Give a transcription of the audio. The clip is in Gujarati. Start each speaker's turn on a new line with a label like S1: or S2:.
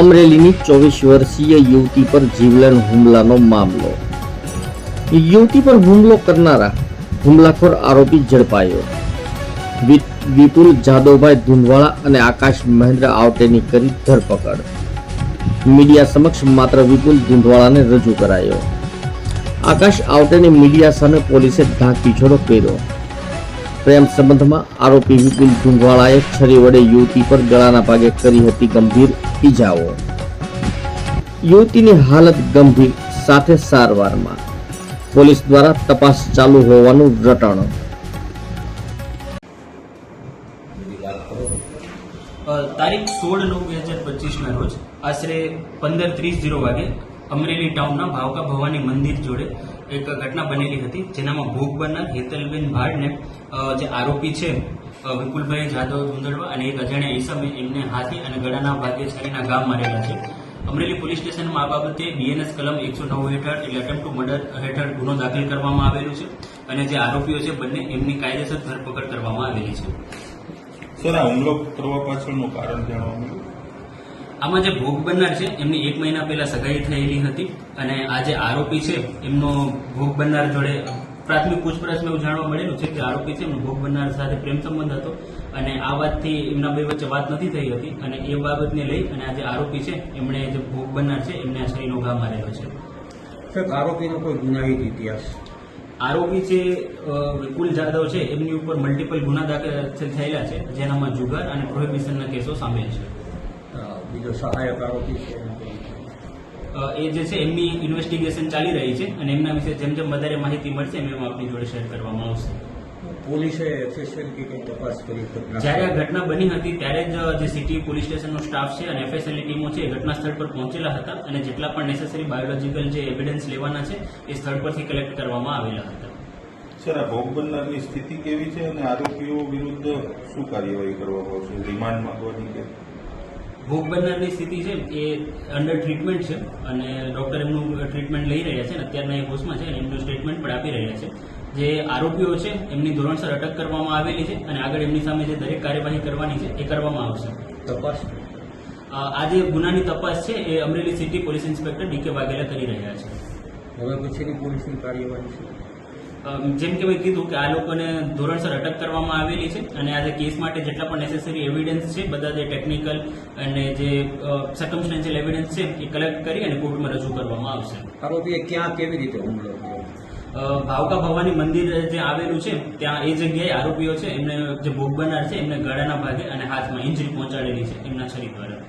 S1: અમરેલીની ચોવીસ વર્ષીય યુવતી પર જીવલેણ હુમલાનો મામલો. યુવતી પર હુમલો કરનારા હુમલાખોર આરોપી ઝડપાયો. વિપુલ જાદવભાઈ ધુંધવાળા અને આકાશ મહેન્દ્ર આવટેની કરી ધરપકડ. મીડિયા સમક્ષ માત્ર વિપુલ ધુંધવાળાને રજૂ કરાયો. આકાશ આવટેની મીડિયા સામે પોલીસે ઢાક પીછોડો કર્યો. પ્રેમ સંબંધમાં આરોપી વિપુલ ધુંધવાળાએ છરી વડે યુવતી પર ગળાના ભાગે કરી હતી ગંભીર ઈજાઓ. યુવતીની હાલત ગંભીર, સાથે સારવારમાં. પોલીસ દ્વારા તપાસ ચાલુ હોવાનું રટણ.
S2: તારીખ સોળ નવ બે હજાર પચીસના રોજ આશરે પંદર ત્રીસ જીરો વાગે અમરેલી ટાઉનના ભાવકા ભવાની મંદિર જોડે એક ઘટના બનેલી હતી, જેનામાં ભોગ બનનાર હેતલબેન ભાડને જે આરોપી છે વિપુલભાઈ જાદવ ધુંદડવા અને એક અજાણ્યા ઈસમે એમને હાથી અને ગળાના ભાગે છરીના ગામ મારેલા છે. અમરેલી પોલીસ સ્ટેશનમાં આ બાબતે બીએનએસ કલમ એકસો નવ હેઠળ એટલે અટેમ્પ ટુ મર્ડર હેઠળ ગુનો દાખલ કરવામાં આવેલું છે અને જે આરોપીઓ છે, બંને એમની કાયદેસર ધરપકડ કરવામાં આવેલી છે.
S3: સર, આ હુમલો કરવા પાછળનું કારણ જાણવા મળ્યું?
S2: આમાં જે ભોગ બનનાર છે એમની એક મહિના પહેલા સગાઈ થયેલી હતી અને આ જે આરોપી છે એમનો ભોગ બનનાર જોડે પ્રાથમિક પૂછપરછમાં એવું જાણવા મળેલું છે કે આરોપી છે એમનો ભોગ બનનાર સાથે પ્રેમ સંબંધ હતો અને આ વાતથી એમના બે વચ્ચે વાત નથી થઈ હતી અને એ બાબતને લઈ અને આ જે આરોપી છે એમણે જે ભોગ બનનાર છે એમને આ છરીનો ઘા મારેલો છે.
S4: આરોપીનો કોઈ ગુનાહિત ઇતિહાસ?
S2: આરોપી જે અ, વિપુલ જાદવ છે એમની ઉપર મલ્ટિપલ ગુના દાખલ થયેલા છે જેનામાં જુગાર અને પ્રોહિબિશનના કેસો સામેલ છે.
S4: બીજો સહાયક આરોપી છે
S2: એ જે છે એમની ઇન્વેસ્ટિગેશન ચાલી રહી છે અને એમના વિશે જેમ જેમ વધારે માહિતી મળશે એમ એમ આપની જોડે શેર કરવામાં આવશે.
S4: પોલીસે એફએસએલ કે કંઈ તપાસ કરી
S2: જ્યારે આ ઘટના બની હતી ત્યારે જ જે સિટી પોલીસ સ્ટેશનનો સ્ટાફ છે અને એફએસએલની ટીમો છે એ ઘટના સ્થળ પર પહોંચેલા હતા અને જેટલા પણ નેસેસરી બાયોલોજીકલ જે એવિડન્સ લેવાના છે એ સ્થળ પરથી કલેક્ટ કરવામાં આવેલા હતા.
S3: સર આ ભોગ બનનારની સ્થિતિ કેવી છે અને આરોપીઓ વિરુદ્ધ શું કાર્યવાહી કરવામાં આવશે? રિમાન્ડ માંગવાની કે
S2: ભોગ બનનારની સ્થિતિ છે એ અંડર ટ્રીટમેન્ટ છે અને ડોક્ટર એમનું ટ્રીટમેન્ટ લઈ રહ્યા છે અને અત્યારના એ હોસ્ટમાં છે અને એમનું સ્ટેટમેન્ટ પણ આપી રહ્યા છે. જે આરોપીઓ છે એમની ધોરણસર અટક કરવામાં આવેલી છે અને આગળ એમની સામે જે દરેક કાર્યવાહી કરવાની છે એ કરવામાં આવશે.
S4: તપાસ?
S2: આ જે ગુનાની તપાસ છે એ Amreli city police inspector DK Vaghela કરી રહ્યા છે.
S4: હવે પછીની પોલીસની કાર્યવાહી છે
S2: જેમ કે મેં કીધું કે આ લોકોને ધોરણસર અટક કરવામાં આવેલી છે અને આજે કેસ માટે જેટલા પણ નેસેસરી એવિડન્સ છે બધા જે ટેકનિકલ અને જે સર્કમસ્ટેન્શિયલ એવિડન્સ છે એ કલેક્ટ કરી અને કોર્ટમાં રજૂ કરવામાં આવશે.
S4: આરોપીએ ક્યાં કેવી રીતે હુમલો કર્યો
S2: ભાવકા ભવાની મંદિર જે આવેલું છે ત્યાં એ જગ્યાએ આરોપીઓ છે એમને જે ભોગ બનાર છે એમને ગળાના ભાગે અને હાથમાં ઇન્જરી પહોંચાડેલી છે એમના શરીર દ્વારા.